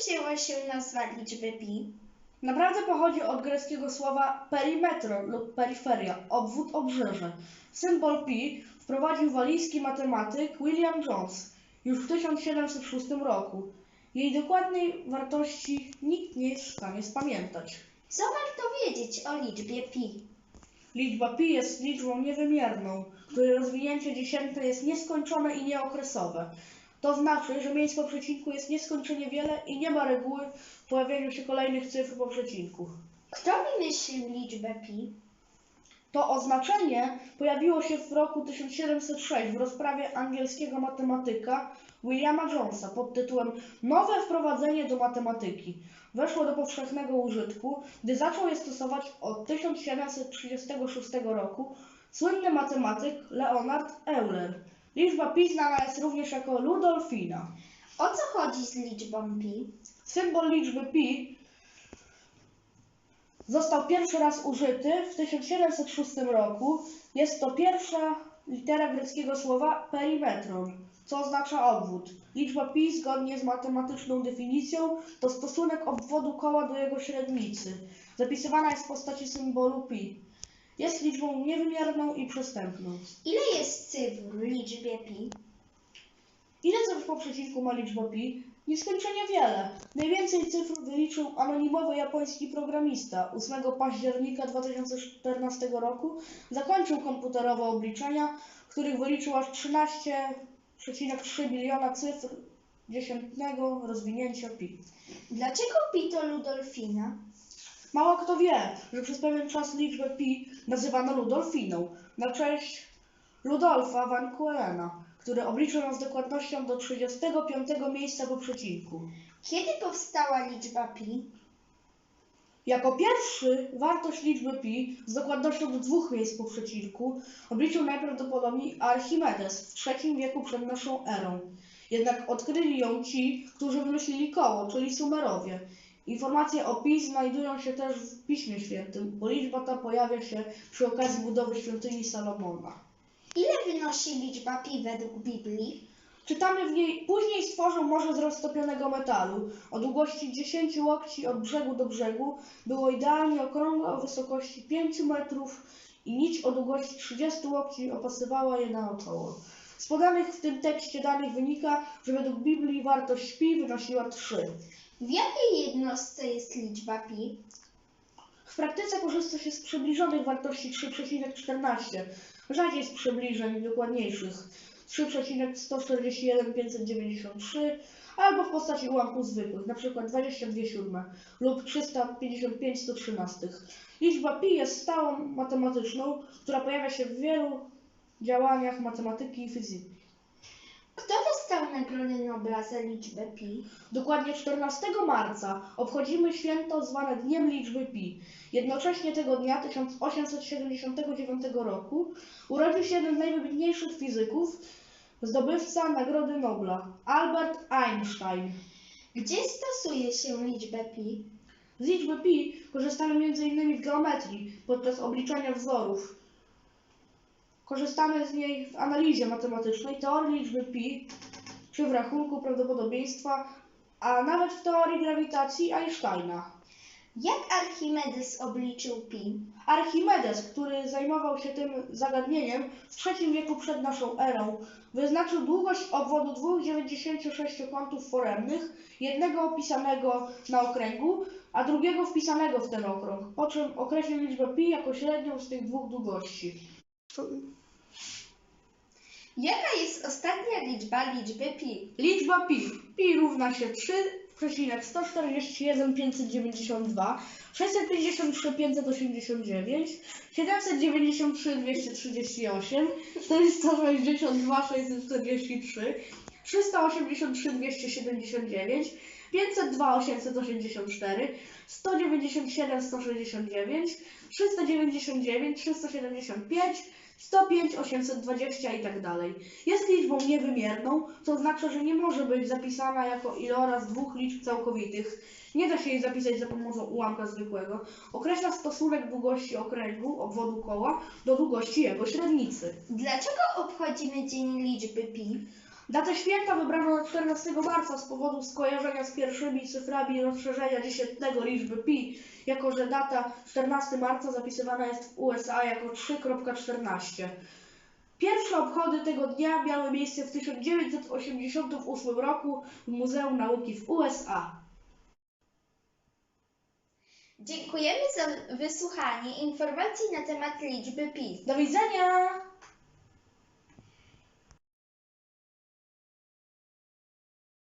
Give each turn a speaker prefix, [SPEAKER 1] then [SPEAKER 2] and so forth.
[SPEAKER 1] wzięła się nazwa liczby pi?
[SPEAKER 2] Naprawdę pochodzi od greckiego słowa perimetron lub peryferia, obwód, obrzeże. Symbol pi wprowadził walijski matematyk William Jones już w 1706 roku. Jej dokładnej wartości nikt nie jest w stanie spamiętać.
[SPEAKER 1] Co warto wiedzieć o liczbie pi?
[SPEAKER 2] Liczba pi jest liczbą niewymierną, której rozwinięcie dziesiętne jest nieskończone i nieokresowe. To znaczy, że miejsc po przecinku jest nieskończenie wiele i nie ma reguły w pojawianiu się kolejnych cyfr po przecinku.
[SPEAKER 1] Kto wymyślił liczbę pi?
[SPEAKER 2] To oznaczenie pojawiło się w roku 1706 w rozprawie angielskiego matematyka Williama Jonesa pod tytułem Nowe wprowadzenie do matematyki. Weszło do powszechnego użytku, gdy zaczął je stosować od 1736 roku słynny matematyk Leonard Euler. Liczba pi znana jest również jako Ludolfina.
[SPEAKER 1] O co chodzi z liczbą pi?
[SPEAKER 2] Symbol liczby pi został pierwszy raz użyty w 1706 roku. Jest to pierwsza litera greckiego słowa perimetron, co oznacza obwód. Liczba pi zgodnie z matematyczną definicją to stosunek obwodu koła do jego średnicy. Zapisywana jest w postaci symbolu pi. Jest liczbą niewymierną i przestępną.
[SPEAKER 1] Ile jest cyfr w liczbie pi?
[SPEAKER 2] Ile cyfr po przecinku ma liczba pi? Nieskończenie wiele. Najwięcej cyfr wyliczył anonimowy japoński programista. 8 października 2014 roku zakończył komputerowe obliczenia, w których wyliczył aż 13,3 biliona cyfr dziesiętnego rozwinięcia pi.
[SPEAKER 1] Dlaczego pi to Ludolfina?
[SPEAKER 2] Mało kto wie, że przez pewien czas liczbę pi nazywano Ludolfiną, na cześć Ludolfa van Kuelena, który obliczył ją z dokładnością do 35 miejsca po przecinku.
[SPEAKER 1] Kiedy powstała liczba pi?
[SPEAKER 2] Jako pierwszy wartość liczby pi z dokładnością do dwóch miejsc po przecinku obliczył najprawdopodobniej Archimedes w III wieku przed naszą erą. Jednak odkryli ją ci, którzy wymyślili koło, czyli Sumerowie. Informacje o pi znajdują się też w Piśmie Świętym, bo liczba ta pojawia się przy okazji budowy świątyni Salomona.
[SPEAKER 1] Ile wynosi liczba pi według Biblii?
[SPEAKER 2] Czytamy w niej, później stworzył morze z roztopionego metalu. O długości 10 łokci od brzegu do brzegu było idealnie okrągłe o wysokości 5 metrów i nić o długości 30 łokci opasywała je naokoło. Z podanych w tym tekście danych wynika, że według Biblii wartość pi wynosiła 3.
[SPEAKER 1] W jakiej jednostce jest liczba pi?
[SPEAKER 2] W praktyce korzysta się z przybliżonych wartości 3,14, rzadziej z przybliżeń dokładniejszych 3,141 593 albo w postaci ułamków zwykłych, np. 22 siódme lub 355 113. Liczba pi jest stałą matematyczną, która pojawia się w wielu działaniach matematyki i fizyki.
[SPEAKER 1] Kto dostał Nagrodę Nobla za liczbę pi?
[SPEAKER 2] Dokładnie 14 marca obchodzimy święto zwane Dniem Liczby Pi. Jednocześnie tego dnia 1879 roku urodził się jeden z najwybitniejszych fizyków, zdobywca Nagrody Nobla, Albert Einstein.
[SPEAKER 1] Gdzie stosuje się liczbę pi?
[SPEAKER 2] Z liczby pi korzystamy m.in. w geometrii podczas obliczania wzorów. Korzystamy z niej w analizie matematycznej, teorii liczby pi czy w rachunku prawdopodobieństwa, a nawet w teorii grawitacji Einsteina.
[SPEAKER 1] Jak Archimedes obliczył pi?
[SPEAKER 2] Archimedes, który zajmował się tym zagadnieniem w III wieku przed naszą erą, wyznaczył długość obwodu dwóch 96 kątów foremnych, jednego opisanego na okręgu, a drugiego wpisanego w ten okrąg, po czym określił liczbę pi jako średnią z tych dwóch długości.
[SPEAKER 1] Jaka jest ostatnia liczba liczby pi?
[SPEAKER 2] Liczba pi. Pi równa się 3,141 592, 653 589, 793 238, 462 643, 383 279, 502 884, 197 169, 399 375, 105, 820 i tak dalej. Jest liczbą niewymierną, co oznacza, że nie może być zapisana jako iloraz dwóch liczb całkowitych. Nie da się jej zapisać za pomocą ułamka zwykłego. Określa stosunek długości okręgu, obwodu koła, do długości jego średnicy.
[SPEAKER 1] Dlaczego obchodzimy Dzień Liczby pi?
[SPEAKER 2] Datę święta wybrano na 14 marca z powodu skojarzenia z pierwszymi cyframi rozszerzenia dziesiętnego liczby pi, jako że data 14 marca zapisywana jest w USA jako 3.14. Pierwsze obchody tego dnia miały miejsce w 1988 roku w Muzeum Nauki w USA.
[SPEAKER 1] Dziękujemy za wysłuchanie informacji na temat liczby pi.
[SPEAKER 2] Do widzenia!